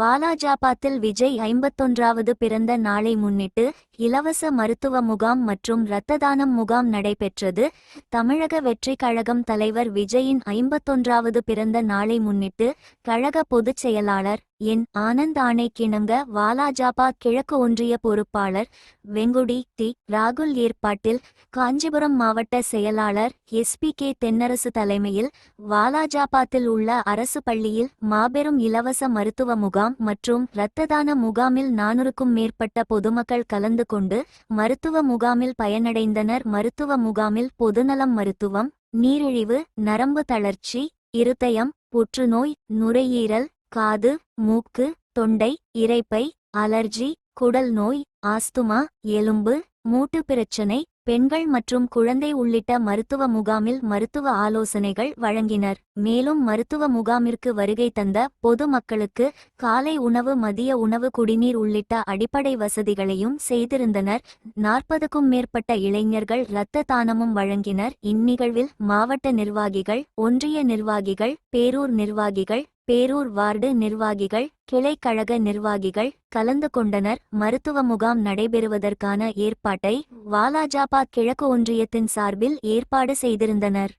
வாலாஜாபாத்தில் விஜய் ஐம்பத்தொன்றாவது பிறந்த நாளை முன்னிட்டு இலவச மருத்துவ முகாம் மற்றும் இரத்த தானம் முகாம் நடைபெற்றது. தமிழக வெற்றி கழகம் தலைவர் விஜயின் ஐம்பத்தொன்றாவது பிறந்த நாளை முன்னிட்டு கழக பொதுச் செயலாளர் என். ஆனந்த் ஆணைக்கிணங்க வாலாஜாபாத் கிழக்கு ஒன்றிய பொறுப்பாளர் வெங்குடி தி ராகுல் ஏற்பாட்டில் காஞ்சிபுரம் மாவட்ட செயலாளர் எஸ்பி கே. தென்னரசு தலைமையில் வாலாஜாபாத்தில் உள்ள அரசு பள்ளியில் மாபெரும் இலவச மருத்துவ முகாம் முகாம் மற்றும் இரத்த தான முகாமில் நானூறுக்கும் மேற்பட்ட பொதுமக்கள் கலந்து கொண்டு மருத்துவ முகாமில் பயனடைந்தனர். மருத்துவ முகாமில் பொதுநலம் மருத்துவம் நீரிழிவு நரம்பு தளர்ச்சி இருதயம் புற்றுநோய் நுரையீரல் காது மூக்கு தொண்டை இரைப்பை அலர்ஜி குடல் நோய் ஆஸ்துமா எலும்பு மூட்டு பிரச்சனை பெண்கள் மற்றும் குழந்தை உள்ளிட்ட மருத்துவ முகாமில் மருத்துவ ஆலோசனைகள் வழங்கினர். மேலும் மருத்துவ முகாமிற்கு வருகை தந்த பொது மக்களுக்கு காலை உணவு மதிய உணவு குடிநீர் உள்ளிட்ட அடிப்படை வசதிகளையும் செய்திருந்தனர். நாற்பதுக்கும் மேற்பட்ட இளைஞர்கள் இரத்த தானமும் வழங்கினர். இந்நிகழ்வில் மாவட்ட நிர்வாகிகள் ஒன்றிய நிர்வாகிகள் பேரூர் நிர்வாகிகள் பேரூர் வார்டு நிர்வாகிகள் கிளைக்கழக நிர்வாகிகள் கலந்து கொண்டனர். மருத்துவ முகாம் நடைபெறுவதற்கான ஏற்பாட்டை வாலாஜாபாத் கிழக்கு ஒன்றியத்தின் சார்பில் ஏற்பாடு செய்திருந்தனர்.